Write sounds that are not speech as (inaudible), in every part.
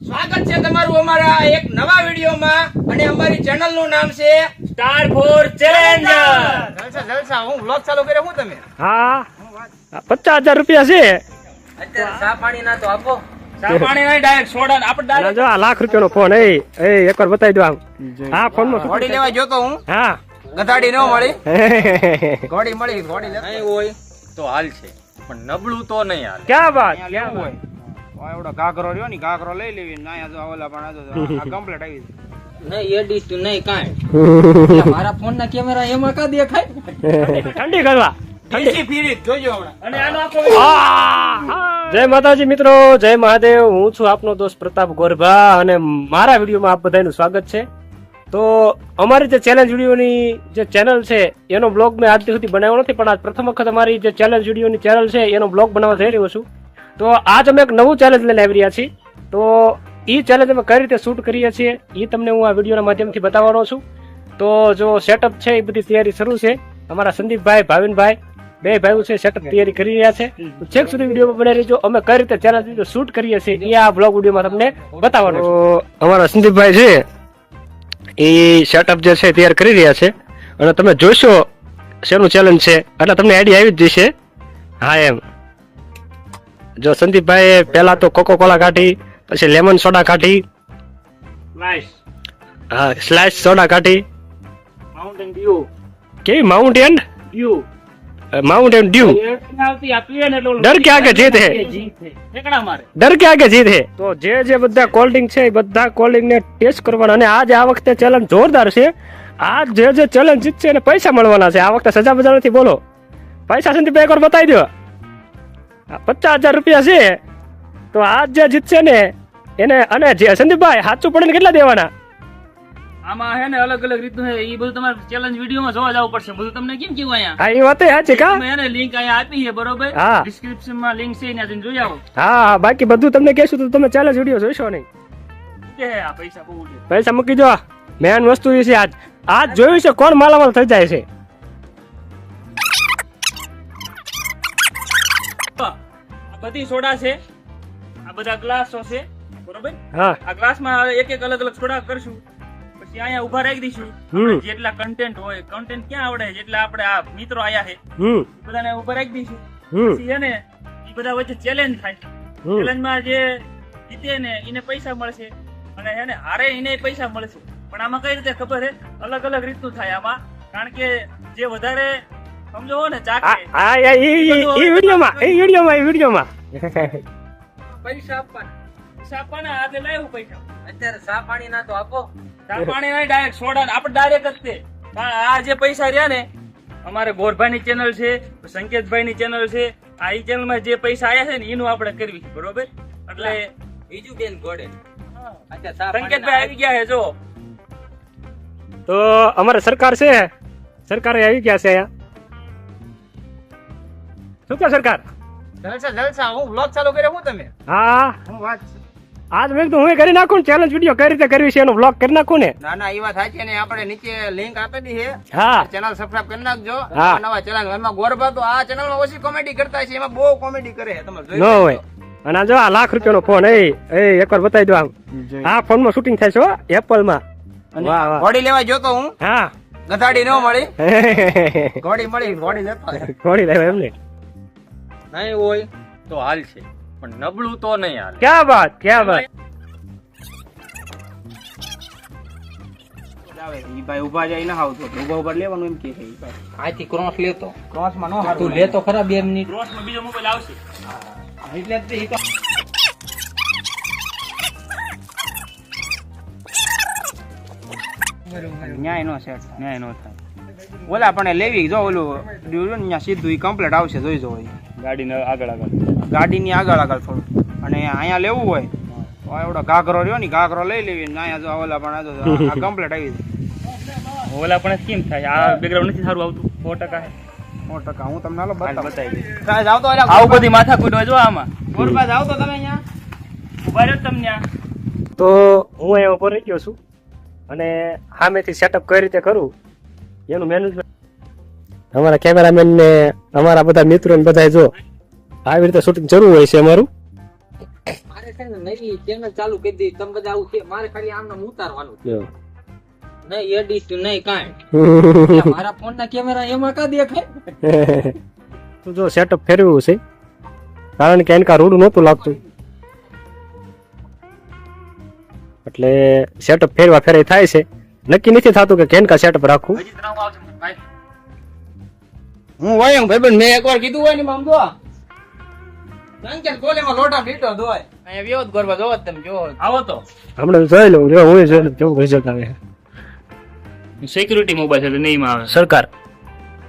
સ્વાગત છે તમારું અમારા એક નવા વિડીયોમાં અને અમારી ચેનલનું નામ છે સ્ટાર ફોર ચેલેન્જર જલસા જલસા હું વ્લોગ ચાલુ કર્યો હું તમે? હા. પચાસ હજાર રૂપિયા છે. અત્યારે સા પાણી ના તો આપો. ચા પાણી નહીં ડાયરેક્ટ સોડા આપણે ડાયરેક્ટ જો આ લાખ રૂપિયાનો ફોન એ એ એકવાર બતાવી દો આમ. હા ફોનમાં ઘોડી લેવા જોતો હું? હા. ગધાડી ન મળી? (laughs) ઘોડી મળી ઘોડી લેતો હોય તો હાલ છે પણ નબળું તો નહીં હાલ. ક્યાં વાત? અહીંયા હોય. એવડો ઘાઘરો રહ્યો ને ઘાઘરો લઈ લેવી ને અહીંયા જો ઓલા પણ આ કમ્પ્લીટ આવી નહીં એડિટ નહીં કાંઈ. (laughs) મારા ફોન ના કેમેરા એમાં કા દેખાય? ઠંડી કરવા. દેશી ફીરી જોજો હમણાં. અને આનો આખો જય માતાજી મિત્રો જય મહાદેવ. હું છું આપનો દોસ્ત પ્રતાપ ગોરભા અને મારા વિડીયોમાં આપ બધાનું સ્વાગત છે. તો અમારી જે ચેલેન્જ વિડીયોની જે ચેનલ છે એનો બ્લોગ મેં આજ સુધી બનાવ્યો નથી પણ આજ પ્રથમ વખત અમારી જે ચેલેન્જ વિડીયોની ચેનલ છે એનો બ્લોગ બનાવવા જઈ રહ્યો છું. તો આજ અમે એક નવું ચેલેન્જ લઈને આવી રહ્યા છીએ. તો એ ચેલેન્જ અમે કઈ રીતે શૂટ કરીએ છીએ એ તમને હું આ વિડીયોના માધ્યમથી બતાવવાનો છું. તો જો સેટઅપ છે એ બધી તૈયારી શરૂ છે. અમારા સંદીપભાઈ ભાવિનભાઈ બે ભાઈઓ છે સેટઅપ તૈયારી કરી રહ્યા છે. છેક સુધી વીડિયો બનાવી રહીજો. અમે કઈ રીતે ચેલેન્જ રીતે શૂટ કરીએ છીએ એ આ બ્લોગ વિડીયોમાં તમને બતાવવાનું તો અમારા સંદીપભાઈ છે એ સેટઅપ જે છે તૈયાર કરી રહ્યા છે. અને તમે જોશો શેનું ચેલેન્જ છે. એટલે તમને આઈડિયા આવી જ જશે. હા એમ. જો સંદીપભાઈ પહેલા તો કોકો કોલા કાઢી પછી લેમન સોડા કાઢી. હા સ્લાઇસ સોડા કાઢી. માઉન્ટેન ડ્યુ કેવી? માઉન્ટેન ડ્યુ માઉન્ટેન ડ્યુ ડર કે આગે જીત હે. ડર કે આગે જીત હે? તો જે જે બધા કોલ્ડ ડ્રિંક છે એ બધા કોલ્ડ ડ્રિંક ને ટેસ્ટ કરવાના અને આજ આ વખતે ચેલેન્જ જોરદાર છે. આ જે જે ચેલેન્જ જીતશે એને પૈસા મળવાના છે. આ વખતે સજા બજા નથી બોલો. પૈસા સંદીપ એકવાર બતાવી દો પચાસ હજાર રૂપિયા છે. તો આ જે જીતશે ને એને અને જે સંદીપભાઈ સાચું પડે કેટલા દેવાના? આમાં હે ને અલગ અલગ રીતનું છે એ બધું તમારે ચેલેન્જ વિડીયોમાં જોવા જવું પડશે. બધું તમને કેમ કેવું અહીંયા? હા એ વાત સાચી કા? એને લિંક અહીંયા આપી છે બરોબર? હા. ડિસ્ક્રિપ્શનમાં લિંક છે ત્યાં જોઈ આવો. હા બાકી બધું તમને કહેશું તો તમે ચેલેન્જ વીડિયો જોઈશો નહીં. પૈસા પૈસા મૂકી દો. મેન વસ્તુ એ છે આજ. આજ જોયું છે કોણ માલામાલ થઈ જાય છે. બધી સોડા છે. આ બધા ગ્લાસો છે. બરોબર? હા. આ ગ્લાસમાં એક એક અલગ અલગ સોડા કરશું. પછી અહીંયા ઊભા રાખી દઈશું. જેટલા કન્ટેન્ટ હોય કન્ટેન્ટ ક્યાં આવડે? જેટલા આપણે આ મિત્રો આયા છે બધાને ઊભા રાખી દઈશું. પછી એને એ બધા વચ્ચે ચેલેન્જ થાય. ચેલેન્જમાં જે જીતે ને એને પૈસા મળશે. અને એને હારે એને પૈસા મળશે. પણ આમાં કઈ રીતે ખબર છે અલગ અલગ રીતનું થાય આમાં. કારણ કે જે વધારે સમજો ને ચાકે આ આ- ઈ ઈ- વિડીયોમાં ઈ વિડીયોમાં ઈ વિડીયોમાં. પૈસા આપવાના. પૈસા આપવાના આજે લાવ્યું પૈસા. અત્યારે પાણી ના તો આપો. પાણી નહીં ડાયરેક્ટ સોડા આપણે ડાયરેક્ટ જ તે. આ જે પૈસા રહ્યા ને અમારે ગોરભાઈ ચેનલ છે સંકેતભાઈ ની ચેનલ છે આ ઈ ચેનલમાં જે પૈસા આયા છે ને એનું આપણે કરવી બરોબર? એટલે બીજું બેન ગોડે. હા. અત્યારે સંકેતભાઈ આવી ગયા છે જો. તો અમારે સરકાર છે? સરકારે આવી ગયા છે અહીંયા? શું કે સરકાર? જલસા જલસા હું બ્લોગ ચાલુ કર્યો હું તમે? હા. હું વાત આજ મેં કીધું હું કરી નાખું ને ચેલેન્જ વીડિયો કઈ રીતે કરવી છે એનો બ્લોગ કરી નાખું ને? ના ના એ વાત સાચી ને આપણે નીચે લિંક આપેલી છે. હા. ચેનલ સબસ્ક્રાઇબ કરી નાખજો. હા. નવા ચેનલ એમાં ગોરબા તો આ ચેનલમાં ઓછી કોમેડી કરતા છે એમાં બહુ કોમેડી કરે તમે જોઈ ન હોય. અને જો આ લાખ રૂપિયાનો ફોન એ એ એકવાર બતાવી દો આમ. આ ફોનમાં શૂટિંગ થાય છે એપલમાં. વાહ વાહ. ઘોડી લેવા જોતો હું? હા. ગધાડી ન મળી? (laughs) ઘોડી મળી ઘોડી લેતા. ઘોડી લાવ્યા એમને નહીં હોય તો હાલ છે. પણ નબળું તો નહીં હાલ. ક્યાં વાત ક્યાં વાત? ઈ ભાઈ ઊભા જાય ના આવતો ઊભા ઊભા લેવાનું એમ કે છે ઈ ભાઈ. આથી ક્રોસ લેતો. ક્રોસમાં નો તું લેતો ખરા બે મિનિટ. ક્રોસમાં બીજો મોબાઈલ આવશે. એટલે જ ઈ તો ન્યાય નો સેટ ન્યાય નો થાય. ઓલા પણ લેવી જો ઓલું ડ્યુરન ત્યાં સીધું ઈ કમ્પ્લીટ આવશે જોઈ જો ગાડીને આગળ આગળ. ગાડીની આગળ આગળ થોડું. અને અહીંયા લેવું હોય તો એવડો ઘાઘરો રહ્યો ને ઘાઘરો લઈ લેવી ને અહીંયા જો ઓલા પણ આ જો (laughs) આવી જાય. ઓલા પણ કેમ થાય? આ બેકગ્રાઉન્ડ નથી સારું આવતું? સો ટકા. સો ટકા. હું તમને હાલો બતાવું. બતાવી. સાહેબ, તો આવું બધી માથા કૂટ હોય જો આમાં. ગોરબા જાઓ તો તમે અહીંયા? ઊભા રહ્યો તમને તો હું અહીંયા ઉપર રહી ગયો છું. અને સામેથી સેટઅપ કઈ રીતે કરું? એનું મેનેજમેન્ટ અમારા કેમેરામેન ને અમારા બધા મિત્રો ને બધા જો આવી રીતે શૂટિંગ જરૂર હોય છે અમારું. મારે છે ને નવી ચેનલ ચાલુ કરી દીધી તમે બધા આવું કે મારે ખાલી આમ નામ ઉતારવાનું છે. નહીં એડિટ નહીં કાંઈ. (laughs) મારા ફોન ના કેમેરા એમાં કા દેખાય? (laughs) તો જો સેટઅપ ફેરવ્યું છે. કારણ કે એનકા રૂડું નહોતું લાગતું. એટલે સેટઅપ ફેરવા ફેરે થાય છે. નક્કી નથી થતું કે કેનકા સેટઅપ રાખવું હું હોય ભાઈ મેં એકવાર કીધું હોય ને મામ દો સંકેત ગોલેમાં લોટા બીટો દોય અહીંયા વ્યવત ગરબા જોવો તમે જોવો આવો તો. હમણાં જોઈ લઉં જો હું જોઈ લઉં કેવું રિઝલ્ટ આવે. સિક્યુરિટી મોબાઈલ એટલે નહીં આવે. સરકાર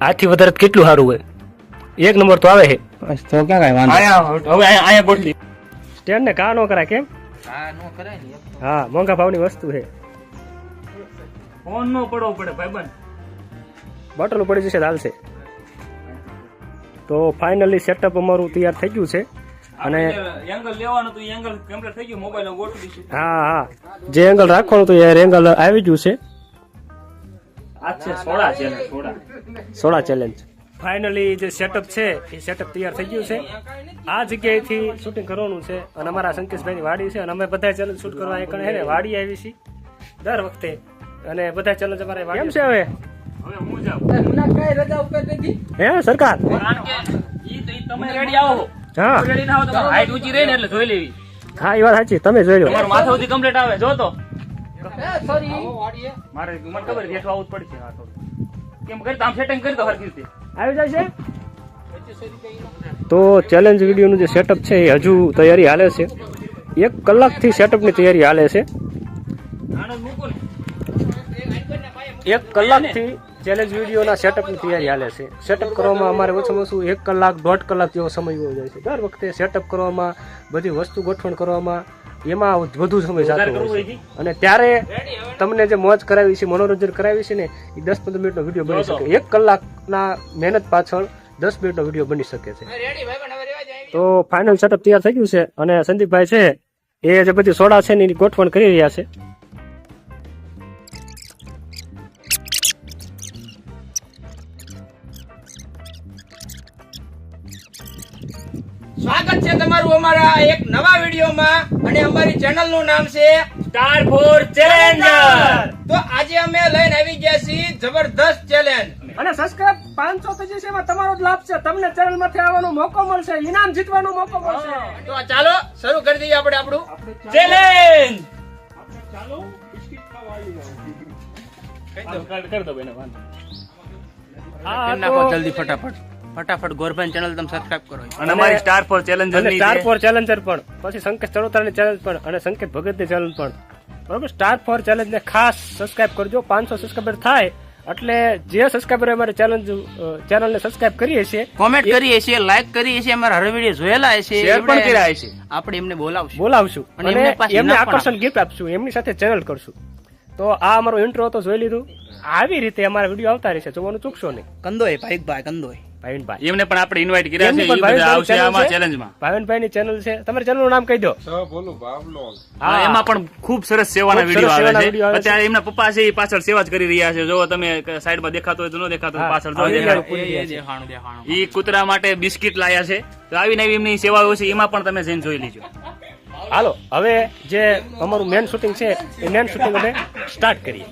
આથી વધારે કેટલું સારું હોય? એક નંબર તો આવે છે. તો ક્યાં કઈ વાંધો? હવે આયા આયા ગોઠવી સ્ટેન્ડ ને કા નો કરાય કેમ? હા નો કરાય ને હા મોંઘા ભાવની વસ્તુ છે. ફોન નો પડવો પડે ભાઈબંધ. બોટલ પડી જશે ચાલશે હાલશે તો ફાઇનલી સેટઅપ અમારું તૈયાર થઈ ગયું છે. અને એંગલ લેવાનું તો એંગલ કમ્પ્લીટ થઈ ગયું મોબાઈલ ગોઠવી છે હા હા. જે એંગલ રાખવાનું તો એ એંગલ આવી ગયું છે. આ છે સોડા છે ને સોડા સોળા ચેલેન્જ ફાઇનલી જે સેટઅપ છે એ સેટઅપ તૈયાર થઈ ગયું છે. આ જગ્યાએથી શૂટિંગ કરવાનું છે અને અમારા સંકેશભાઈની વાડી છે અને અમે બધા ચેલેન્જ શૂટ કરવા એક હે ને વાડી આવી છે દર વખતે. અને બધા ચેલેન્જ અમારે વાડી કેમ છે હવે? હું જાઉં ના કઈ રજા ઉપર નથી હે સરકાર કારણ કે ઈ તો ઈ તમે રેડી આવો હા રેડી ના આવો તો હાઈટ ઊંચી રહે ને એટલે જોઈ લેવી હા એ વાત સાચી તમે જોઈ લો તમારું માથા સુધી કમ્પ્લીટ આવે જો તો સોરી મારે મને ખબર આવું જ પડશે કેમ કરી આમ સેટિંગ કરી દો હરખી રીતે આવી જાય છે તો ચેલેન્જ વિડીયોનું જે સેટઅપ છે એ હજુ તૈયારી હાલે છે એક કલાકથી સેટઅપની તૈયારી હાલે છે એક કલાકથી ચેલેન્જ વિડીયોના સેટઅપની તૈયારી હાલે છે. સેટઅપ કરવામાં અમારે ઓછામાં ઓછું એક કલાક દોઢ કલાક જેવો સમય હોય જાય છે. દર વખતે સેટઅપ કરવામાં, બધી વસ્તુ ગોઠવણ કરવામાં, એમાં વધુ સમય જતો હોય છે. અને ત્યારે તમને જે મોજ કરાવી છે, મનોરંજન કરાવી છે ને, એ દસ પંદર મિનિટનો વીડિયો બની શકે. એક કલાકના મહેનત પાછળ દસ મિનિટનો વીડિયો બની શકે છે. તો ફાઇનલ સેટઅપ તૈયાર થઈ ગયું છે. અને સંદીપભાઈ છે, એ જે બધી સોડા છે ને, એની ગોઠવણ કરી રહ્યા છે. સ્વાગત છે તમારું અમારા એક નવા વિડીયોમાં અને અમારી ચેનલનું નામ છે સ્ટાર ફોર ચેલેન્જર તો આજે અમે લઈને આવી ગયા છીએ જબરદસ્ત ચેલેન્જ અને સબસ્ક્રાઇબ પાંચસો થઈ જશે એમાં તમારો જ લાભ છે. તમને ચેનલમાંથી આવવાનો મોકો મળશે ઇનામ જીતવાનો મોકો મળશે. તો ચાલો શરૂ કરી દઈએ આપણે આપણું. ચેલેન્જ કરી દો બેને આ નાખો જલ્દી ફટાફટ. ફટાફટ ગોરભાઈ ચેનલ તમે સબસ્ક્રાઇબ કરો. અને અમારી સ્ટાર ફોર ચેલેન્જર અને ની સ્ટાર ફોર ચેલેન્જર પણ. પછી સંકેત ચરોતરાની ચેલેન્જ પણ અને સંકેત ભગતની ચેલેન્જ પણ. બરોબર? સ્ટાર ફોર ચેલેન્જ ને ખાસ સબસ્ક્રાઇબ કરજો. પાંચસો સબસ્ક્રાઇબર થાય એટલે જે સબસ્ક્રાઇબર અમારી ચેલેન્જ ચેનલ ને સબસ્ક્રાઇબ કરીએ છીએ કોમેન્ટ કરીએ છીએ લાઈક કરીએ છીએ અમારા હર વીડિયો જોયેલા છે શેર પણ કર્યા છે આપણે એમને બોલાવશું. બોલાવશું. અને એમને આકર્ષણ ગિફ્ટ આપશું. એમની સાથે ચેનલ કરશું. તો આ અમારો ઇન્ટ્રો તો જોઈ લીધું. આવી રીતે અમારા વીડિયો આવતા રહેશે. જોવાનું ચૂકશો નહીં. કંદોય ભાઈ ભાઈ કંદોય ભાવિનભાઈ. એમને પણ આપણે ઇન્વાઇટ કર્યા છે એ બધા આવશે આમાં છે. ચેલેન્જમાં ભાવિનભાઈની ચેનલ છે. તમારી ચેનલનું નામ કહી દો. હા એમાં પણ ખૂબ સરસ સેવાના વીડિયો આવે છે. છે. અત્યારે એમના પપ્પા છે એ પાછળ સેવા જ કરી રહ્યા છે. જો તમે સાઈડમાં દેખાતો હોય તો ન દેખાતો પાછળ જો ઈ કૂતરા માટે બિસ્કિટ લાયા છે. તો આવી નવી એમની સેવાઓ છે એમાં પણ તમે જઈને જોઈ લીજો. હાલો હવે જે અમારું મેન શૂટિંગ છે એ મેન શૂટિંગ અમે સ્ટાર્ટ કરીએ.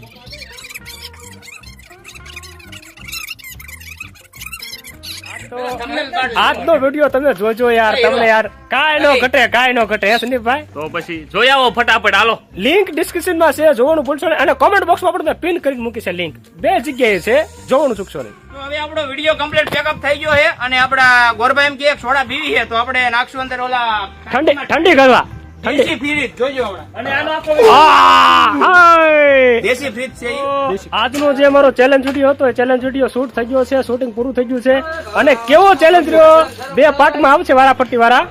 આજનો વીડિયો તમે જોજો યાર તમને યાર કાંઈ નો ઘટે કાંઈ નો ઘટે હે સંદીપભાઈ? તો પછી જોઈ આવો ફટાફટ હાલો. લિંક ડિસ્ક્રિપ્શનમાં છે જોવાનું ભૂલશો નહીં. અને કોમેન્ટ બોક્સમાં પણ મેં પિન કરી મૂકી છે લિંક. બે જગ્યાએ છે જોવાનું ચૂકશો નહીં. તો હવે આપણો વીડિયો કમ્પ્લીટ ચેકઅપ થઈ ગયો છે અને આપડા ગોરભાઈ એમ કે એક સોડા પીવી છે તો આપણે નાખશું અંદર ઓલા ઠંડી ઠંડી કરવા ઠંડી દેશી ફ્રીજ જોજો અને આનો આખો દેશી ફ્રીજ છે આજનો જે અમારો ચેલેન્જ વીડિયો હતો એ ચેલેન્જ વીડિયો શૂટ થઈ ગયો છે શૂટિંગ પૂરું થઈ ગયું છે. અને કેવો ચેલેન્જ રહ્યો? બે પાર્ટમાં આવશે વારાફરતી વાળા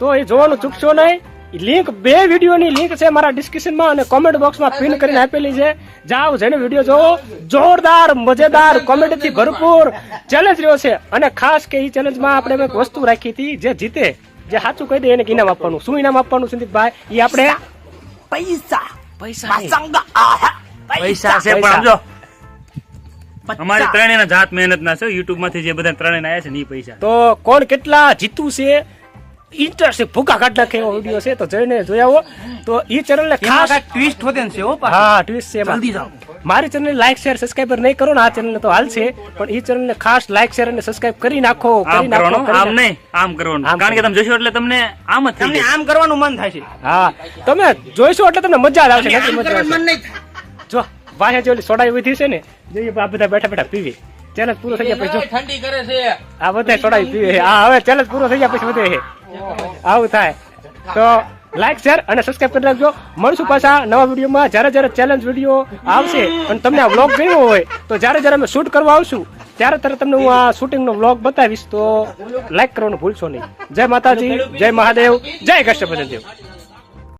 તો એ જોવાનું ચૂકશો નહીં. લિંક બે વિડીયોની લિંક છે મારા ડિસ્ક્રિપ્શનમાં અને કોમેન્ટ બોક્સમાં પિન કરીને આપેલી છે. જાઓ જેને વીડિયો જોવો જોરદાર મજેદાર કોમેડીથી ભરપૂર ચેલેન્જ રહ્યો છે. અને ખાસ કે એ ચેલેન્જમાં આપણે એક વસ્તુ રાખી હતી જે જીતે. જે સાચું કહી દે એને ઇનામ આપવાનું. શું ઇનામ આપવાનું સંદીપભાઈ એ આપણે પૈસા. પૈસા પૈસા. છે પણ સમજો અમારી ત્રણેયના જાત મહેનત ના છે યુટ્યુબમાંથી જે બધા ત્રણેય આવ્યા છે ને એ પૈસા તો કોણ કેટલા જીતું છે? ઇન્ટરેસ્ટિંગ ભૂકા કાઢ નાખે એવો વીડિયો છે તો જઈને જોઈ આવો. તો એ ચેનલ ને ખાસ ટ્વિસ્ટ હોતે છે હા ટ્વિસ્ટ છે જલ્દી જાઓ. મારી ચેનલ લાઈક શેર સબસ્ક્રાઇબર નહીં કરો ને આ ચેનલ તો હાલ છે પણ એ ચેનલ ને ખાસ લાઈક શેર અને સબસ્ક્રાઇબ કરી નાખો કરી આમ નાખો કરવાનું? આમ નહીં આમ કરવાનું. કારણ કે તમે જોશો એટલે તમને આમ જ તમને આમ કરવાનું મન થાય છે. હા તમે જોઈશો એટલે તમને મજા જ આવશે મજા મન નહીં થાય. જો વાહે જો સોડા વધી છે ને જોઈએ આ બધા બેઠા બેઠા પીવી. ચેલેન્જ પૂરો થઈ ગયા પછી ઠંડી કરે છે. આ બધા સોડા પીવે આ હવે ચેલેન્જ પૂરો થઈ ગયા પછી વધે છે. આવું થાય. તો લાઈક શેર અને સબસ્ક્રાઇબ કરી રાખજો. મળશું પાછા નવા વિડીયોમાં. જ્યારે જ્યારે ચેલેન્જ વીડિયો આવશે અને તમને આ વ્લોગ ગમ્યો હોય, તો જ્યારે જ્યારે અમે શૂટ કરવા આવશું, ત્યારે ત્યારે તમને હું આ શૂટિંગનો વ્લોગ બતાવીશ. તો લાઈક કરવાનું ભૂલશો નહીં. જય માતાજી, જય મહાદેવ, જય કૃષ્ણ ભજન દેવ